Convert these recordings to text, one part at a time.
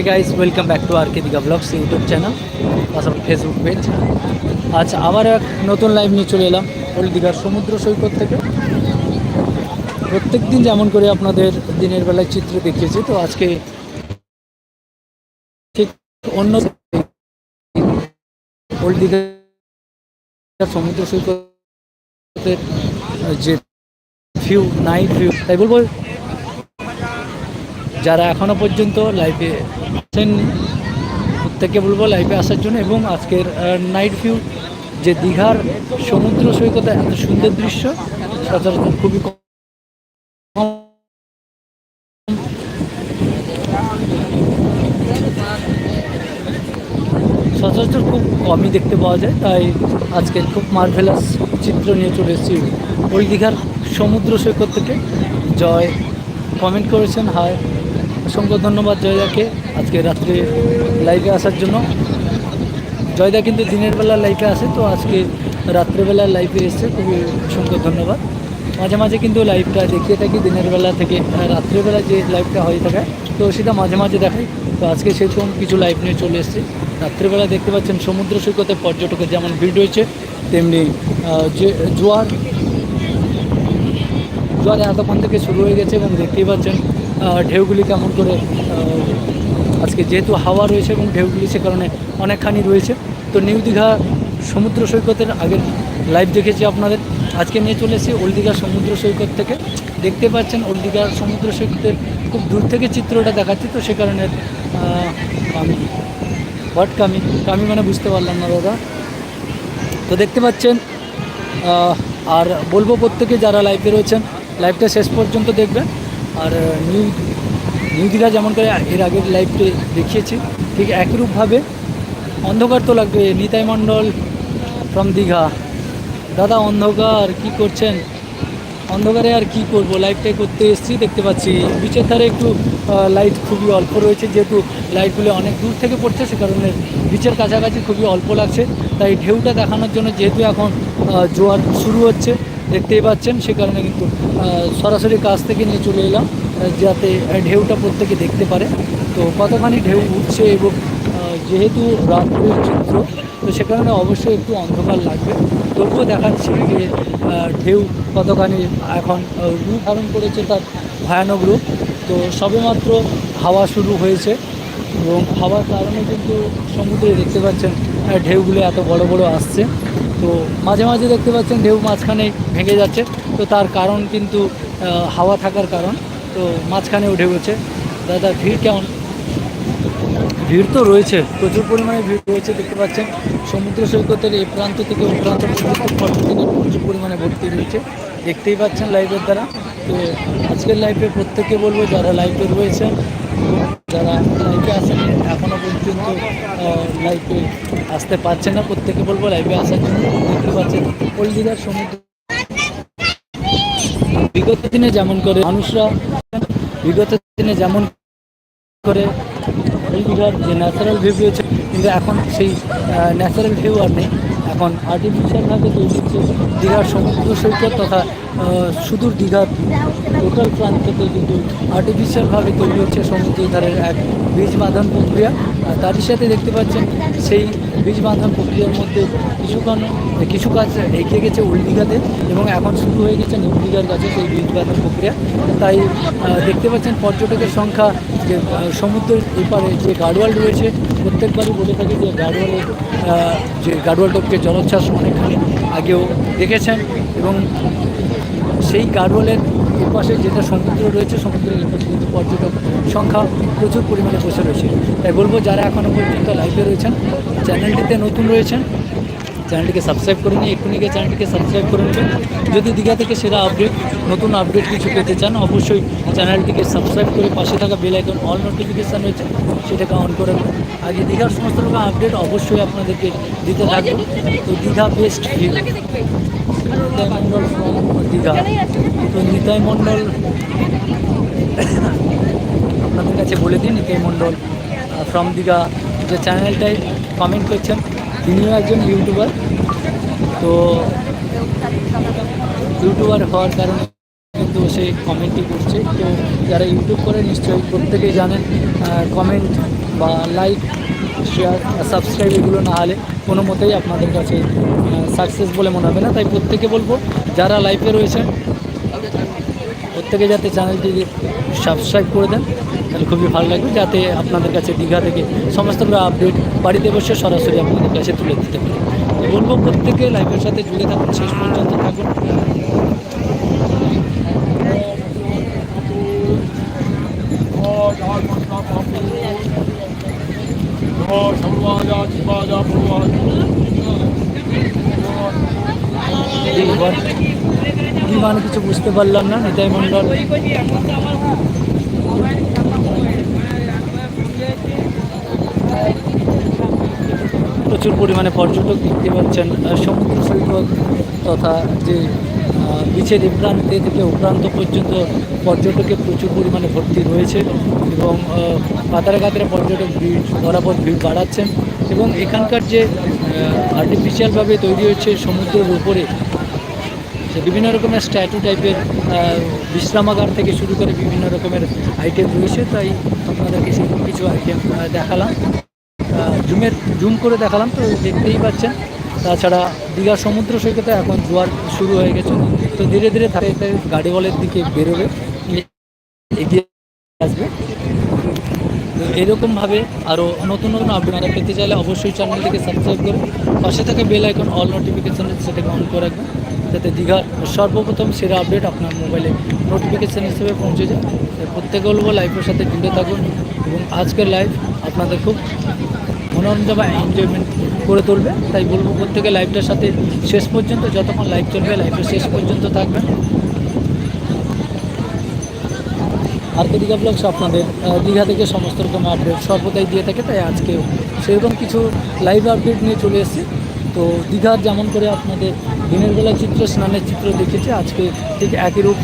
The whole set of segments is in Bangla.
Hey guys welcome back to R K Digha vlogs YouTube channel পাশাপাশি ফেসবুক পেজ আচ্ছা আবার এক নতুন লাইভ নিয়ে চলে এলাম ওল্ড দীঘার সমুদ্র সৈকত থেকে। প্রত্যেক দিন যেমন করে আপনাদের দিনের বেলায় চিত্র দেখিয়েছি, তো আজকে ঠিক অন্য ওল্ড দীঘার সমুদ্র সৈকতের যে ভিউ নাইট ভিউ তাই বলব যারা এখনও পর্যন্ত লাইভে আসেন প্রত্যেকে বলব লাইভে আসার জন্য এবং আজকের নাইট ভিউ যে দীঘার সমুদ্র সৈকতে, এত সুন্দর দৃশ্য, সচরাচর খুবই সচরাচর খুব কমই দেখতে পাওয়া যায়, তাই আজকের খুব মার্ভেলাস চিত্র নিয়ে চলে এসেছি। ওই দীঘার সমুদ্র সৈকত থেকে। জয় কমেন্ট করেছেন হায় অসংখ্য ধন্যবাদ জয়দাকে আজকে রাত্রে লাইভে আসার জন্য। জয়দা কিন্তু দিনের বেলা লাইভে আসে, তো আজকে রাত্রেবেলা লাইভে এসছে, খুবই অসংখ্য ধন্যবাদ। মাঝে মাঝে কিন্তু লাইভটা দেখিয়ে থাকি, দিনের বেলা থেকে রাত্রেবেলা যে লাইভটা হয়ে থাকে, তো সেটা মাঝে মাঝে দেখাই। তো আজকে সেরকম কিছু লাইভ নিয়ে চলে এসেছি। রাত্রেবেলা দেখতে পাচ্ছেন সমুদ্র সৈকতে পর্যটকের যেমন ভিড় রয়েছে, তেমনি যে জোয়ার জোয়ার এতক্ষণ থেকে শুরু হয়ে গেছে এবং দেখতেই পাচ্ছেন ঢেউগুলি কেমন করে আজকে যেহেতু হাওয়া রয়েছে এবং ঢেউগুলি সে কারণে অনেকখানি রয়েছে, তো নিউ দীঘা সমুদ্র সৈকতের আগের লাইভ দেখেছি আপনাদের। আজকে নিয়ে চলে এসেছি ওল্ড দীঘা সমুদ্র সৈকত থেকে। দেখতে পাচ্ছেন ওল্ড দীঘা সমুদ্র সৈকতের খুব দূর থেকে চিত্রটা দেখাচ্ছি, তো সে কারণে আমি হোয়াট কামি কামি মানে বুঝতে পারলাম না দাদা। তো দেখতে পাচ্ছেন আর বলব প্রত্যেকে যারা লাইভে রয়েছেন লাইভটা শেষ পর্যন্ত দেখবেন। আর নিউ নিউ দীঘা যেমন করে এর আগের লাইভটি দেখিয়েছি, ঠিক একরূপভাবে অন্ধকার তো লাগবে। নিতাই মণ্ডল ফ্রম দীঘা। দাদা, অন্ধকার কি করছেন? অন্ধকারে আর কি করব? লাইটটাই করতে এসেছি, দেখতে পাচ্ছি। বিচের ধারে একটু লাইট খুবই অল্প রয়েছে, যেহেতু লাইটগুলো অনেক দূর থেকে পড়ছে, সে কারণে বিচের কাছাকাছি খুবই অল্প লাগছে। তাই ঢেউটা দেখানোর জন্য যেহেতু এখন জোয়ার শুরু হচ্ছে দেখতেই পাচ্ছেন, সে কারণে কিন্তু সরাসরি কাছ থেকে নিয়ে চলে এলাম যাতে ঢেউটা প্রত্যেকে দেখতে পারে। তো কতখানি ঢেউ উঠছে এবং যেহেতু রাত্রের চিত্র, তো সে কারণে অবশ্যই একটু অন্ধকার লাগবে। তবুও দেখাচ্ছি যে ঢেউ কতখানি এখন রূপ ধারণ করেছে তার ভয়ানক রূপ। তো সবেমাত্র হাওয়া শুরু হয়েছে এবং হাওয়ার কারণে কিন্তু সমুদ্রে দেখতে পাচ্ছেন ঢেউগুলো এত বড় বড় আসছে। তো মাঝে মাঝে দেখতে পাচ্ছেন ঢেউ মাঝখানে ভেঙে যাচ্ছে। তো তার কারণ কিন্তু হাওয়া থাকার কারণ। তো মাঝখানেও ঢেউ হচ্ছে। দাদা, ভিড় কেমন? ভিড় তো রয়েছে, প্রচুর পরিমাণে ভিড় রয়েছে, দেখতে পাচ্ছেন। সমুদ্র সৈকতের এই প্রান্ত থেকে ওই প্রান্ত পর্যটকের প্রচুর পরিমাণে ভর্তি রয়েছে। দেখতেই পাচ্ছেন লাইভের দ্বারা। তো আজকের লাইভে প্রত্যেকে বলব, যারা লাইভে রয়েছেন যারা লাইভে আসেন এখনও পর্যন্ত লাইভে আসতে পারছে না, প্রত্যেকে বলব লাইভে আসার জন্য। দেখতে পাচ্ছেন কলদিঘার সমুদ্র। বিগত দিনে যেমন করে মানুষরা, বিগত দিনে যেমন করে এই দীঘার যে ন্যাচারাল ভিউ রয়েছে কিন্তু এখন সেই ন্যাচারাল ভিউ আর নেই। এখন আর্টিফিশিয়ালভাবে তৈরি হচ্ছে দীঘার সমুদ্র সৈকত তথা সুদূর দীঘার টোটাল থেকে কিন্তু আর্টিফিশিয়ালভাবে তৈরি হচ্ছে সমুদ্র ধারের এক বীজ বাঁধন প্রক্রিয়া। আর তারই সাথে দেখতে পাচ্ছেন সেই বীজ বাঁধন প্রক্রিয়ার মধ্যে কিছুক্ষণ কিছু কাজ এগিয়ে গেছে ওল্ড দীঘাতে এবং এখন শুরু হয়ে গেছে নিউ দীঘার কাছে সেই বীজ বাঁধন প্রক্রিয়া। তাই দেখতে পাচ্ছেন পর্যটকের সংখ্যা যে সমুদ্রের এপারে যে গাড়োয়াল রয়েছে, প্রত্যেকবারই বলে থাকি যে গাড়োয়ালের যে গাড়োয়াল টপকে জলোচ্ছ্বাস অনেকখানি আগেও দেখেছেন এবং সেই গাড়োয়ালের এপাশে যেটা সমুদ্র রয়েছে, সমুদ্রের এপাশে কিন্তু পর্যটক সংখ্যা প্রচুর পরিমাণে বসে রয়েছে। তাই বলব, যারা এখনও পর্যন্ত লাইভে রয়েছেন চ্যানেলটিতে নতুন রয়েছেন চ্যানেলটিকে সাবস্ক্রাইব করে নিয়ে এক্ষুনি গিয়ে চ্যানেলটিকে সাবস্ক্রাইব করে নেবেন। যদি দীঘা থেকে সেরা আপডেট নতুন আপডেট কিছু পেতে চান, অবশ্যই চ্যানেলটিকে সাবস্ক্রাইব করে পাশে থাকা বেল আইকন অল নোটিফিকেশান রয়েছে, সেটাকে অন করে আগে দীঘার সমস্ত রকম আপডেট অবশ্যই আপনাদেরকে দিতে থাকব। তো দীঘা বেস্ট নিতাই মণ্ডল দীঘা। তো নিতাই মণ্ডল। আপনাদের কাছে বলে দিন নিতাই মণ্ডল ফ্রম দীঘা। যে চ্যানেলটায় কমেন্ট করছেন তিনিও একজন ইউটিউবার তো ইউটিউবার হওয়ার কারণে কিন্তু সে কমেন্টই করছে। তো যারা ইউটিউব করে নিশ্চয়ই প্রত্যেকেই জানেন কমেন্ট বা লাইক শেয়ার সাবস্ক্রাইব এগুলো না হলে কোনো মতেই আপনাদের কাছে সাকসেস বলে মনে হবে না। তাই প্রত্যেকে বলব, যারা লাইফে রয়েছেন, প্রত্যেকে যাতে চ্যানেলটি সাবস্ক্রাইব করে দেন তাহলে খুবই ভালো লাগবে যাতে আপনাদের কাছে দীঘা থেকে সমস্ত আপডেট বাড়িতে বসে সরাসরি আপনাদের কাছে তুলে দিতে পারি। বলব প্রত্যেকে লাইফের সাথে জুড়ে থাকুন শেষ পর্যন্ত থাকুন। মানে কিছু বুঝতে পারলাম না নিতাই মণ্ডল প্রচুর পরিমাণে পর্যটক দেখতে পাচ্ছেন সমুদ্র সৈকত তথা যে বিচের এ প্রান্তে থেকে ও প্রান্ত পর্যন্ত পর্যটকের প্রচুর পরিমাণে ভর্তি রয়েছে এবং আহ, কাতারে পর্যটক ভিড় বরাবর ভিড় বাড়াচ্ছেন এবং এখানকার যে আর্টিফিশিয়ালভাবে তৈরি হচ্ছে সমুদ্রের উপরে বিভিন্ন রকমের স্ট্যাটু টাইপের বিশ্রামাগার থেকে শুরু করে বিভিন্ন রকমের আইটেম রয়েছে তাই আপনাদেরকে সেই কিছু আইটেম দেখালাম। জুমের জুম করে দেখালাম তো দেখতেই পাচ্ছেন। তাছাড়া দীঘা সমুদ্র সৈকতে এখন জোয়ার শুরু হয়ে গেছে। তো ধীরে ধীরে ধারে ধারে গাড়িওয়ালের দিকে বেরোবে, এগিয়ে আসবে। তো এরকমভাবে আরও নতুন নতুন আপনারা পেতে চাইলে অবশ্যই চ্যানেলটিকে সাবস্ক্রাইব করে পাশে থেকে বেল আইকন অল নোটিফিকেশান সেটাকে অন করে রাখবেন, যাতে দীঘার সর্বপ্রথম সেরা আপডেট আপনার মোবাইলে নোটিফিকেশান হিসেবে পৌঁছে যায়। প্রত্যেকে বলব লাইফের সাথে জুড়ে থাকুন এবং আজকের লাইভ আপনাদের খুব মনোরঞ্জন বা এনজয়মেন্ট করে তুলবে। তাই বলব প্রত্যেকে লাইভটার সাথে শেষ পর্যন্ত, যতক্ষণ লাইভ চলবে লাইভের শেষ পর্যন্ত থাকবেন। আর কে দীঘা ব্লগস আপনাদের দীঘা থেকে সমস্ত রকম আপডেট সর্বদাই দিয়ে থাকে, তাই আজকেও সেরকম কিছু লাইভ আপডেট নিয়ে চলে এসেছি। তো দীঘার যেমন করে আপনাদের দিনের বেলা চিত্র, স্নানের চিত্র দেখেছি, আজকে ঠিক একই রূপ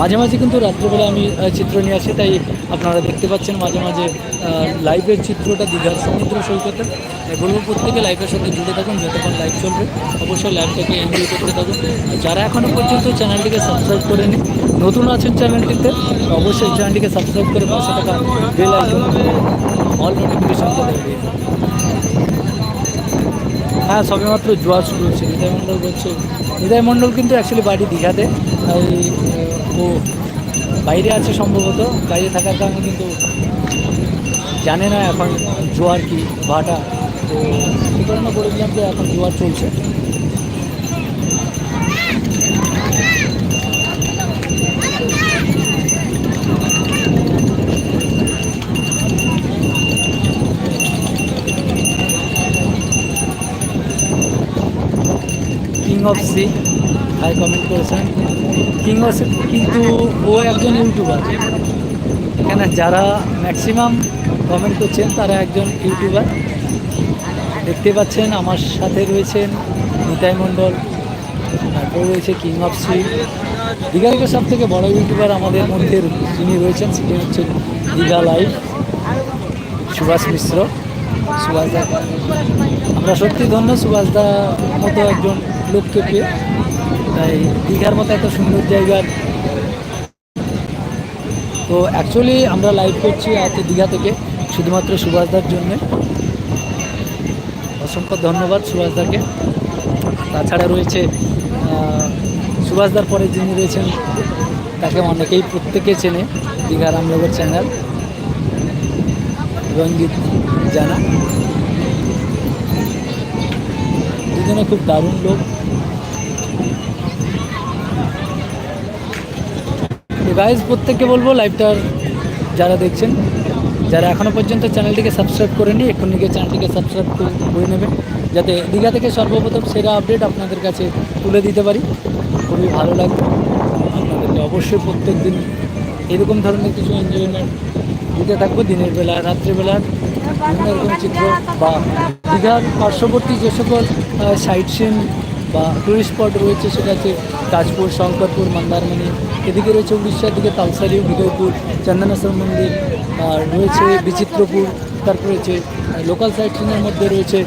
মাঝে মাঝে কিন্তু রাত্রেবেলা আমি চিত্র নিয়ে আসি, তাই আপনারা দেখতে পাচ্ছেন মাঝে মাঝে লাইভের চিত্রটা দীঘার সমুদ্র সৈকতে। বলব প্রত্যেকে লাইভের সাথে জুড়ে থাকুন, যতক্ষণ লাইভ চলবে। অবশ্যই লাইভটাকে এনজয় করতে থাকুন। যারা এখনও পর্যন্ত চ্যানেলটিকে সাবস্ক্রাইব করেনি, নতুন আছেন চ্যানেলটিতে অবশ্যই চ্যানেলটিকে সাবস্ক্রাইব করে পাশে থাকা বেল আইকন অল নোটিফিকেশন। হ্যাঁ সবেমাত্র জোয়ার শুরু হচ্ছে। হৃদয় মণ্ডল বলছে মণ্ডল কিন্তু অ্যাকচুয়ালি বাড়ি দীঘাতে। তাই ও বাইরে আছে সম্ভবত, বাইরে থাকার কারণে কিন্তু জানে না এখন জোয়ার কি, ভাটা। তো কী কারণে বলেছিলাম যে এখন জোয়ার চলছে। King of sea hi comment করেছেন কিন্তু ও একজন ইউটিউবার এখানে যারা ম্যাক্সিমাম কমেন্ট করছেন, তারা একজন ইউটিউবার দেখতে পাচ্ছেন, আমার সাথে রয়েছেন নিতাই মণ্ডল, তারপর রয়েছে কিং অফ সি দীঘা সব থেকে বড় ইউটিউবার আমাদের মধ্যে যিনি রয়েছেন, সেটি হচ্ছেন দীঘা লাইভ সুভাষ মিশ্র। সুভাষ দা আমরা সত্যি ধন্য, সুভাষ দা মতো একজন লোককে পেয়ে। তাই দীঘার মতো এত সুন্দর জায়গার। তো অ্যাকচুয়ালি আমরা লাইভ করছি আজ দীঘা থেকে শুধুমাত্র সুভাষদার জন্য। অসংখ্য ধন্যবাদ সুভাষদাকে। তাছাড়া রয়েছে সুভাষদার পরে যিনি রয়েছেন, তাকে অনেকেই প্রত্যেকে চেনে দীঘার আমলগর চ্যানেল রঞ্জিত জানা। দুজনে খুব দারুণ লোক। গাইজ প্রত্যেককে বলব লাইভটার যারা দেখছেন, যারা এখনও পর্যন্ত চ্যানেলটিকে সাবস্ক্রাইব করেনি, এক্ষুনি গিয়ে চ্যানেলটিকে সাবস্ক্রাইব করে নেবেন। যাতে দীঘা থেকে সর্বপ্রথম সেরা আপডেট আপনাদের কাছে তুলে দিতে পারি। খুবই ভালো লাগবে। আপনাদেরকে অবশ্যই প্রত্যেক দিন এরকম ধরনের কিছু এনজয়মেন্ট দিতে থাকব। দিনের বেলা রাত্রিবেলার বিভিন্ন রকম চিত্র বা দীঘার পার্শ্ববর্তী যে সকল সাইট সিন বা টুরিস্ট স্পট রয়েছে সেটা হচ্ছে তাজপুর, শঙ্করপুর, মন্দারমণি। এদিকে রয়েছে উড়িষ্যার দিকে তালসারি, উদয়পুর, চন্দনেশ্বর মন্দির, আর রয়েছে বিচিত্রপুর, তারপরে রয়েছে লোকাল সাইট সিনের মধ্যে রয়েছে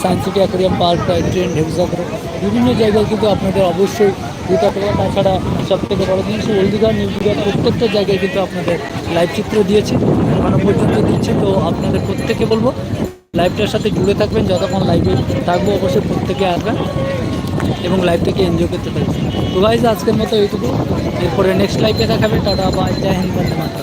science city aquarium park train ঢেউসাগর বিভিন্ন জায়গায় কিন্তু আপনাদের অবশ্যই দুটা টাকা তাছাড়া সব থেকে বড় জিনিস ওল্ড দীঘা নিউ দীঘার প্রত্যেকটা জায়গায় কিন্তু আপনাদের লাইভ চিত্র দিয়েছে। এখনও পর্যন্ত দিচ্ছে, তো আপনাদের প্রত্যেকে বলব লাইভটার সাথে জুড়ে থাকবেন, যতক্ষণ লাইভে থাকব অবশ্যই প্রত্যেকে আসবেন এবং লাইভ থেকে এনজয় করতে পারবেন। তো গাইজ আজকের মতো এইটুকু। এরপরে নেক্সট লাইভে দেখাবে টাটা বা জয় হিন্দ, বন্দে।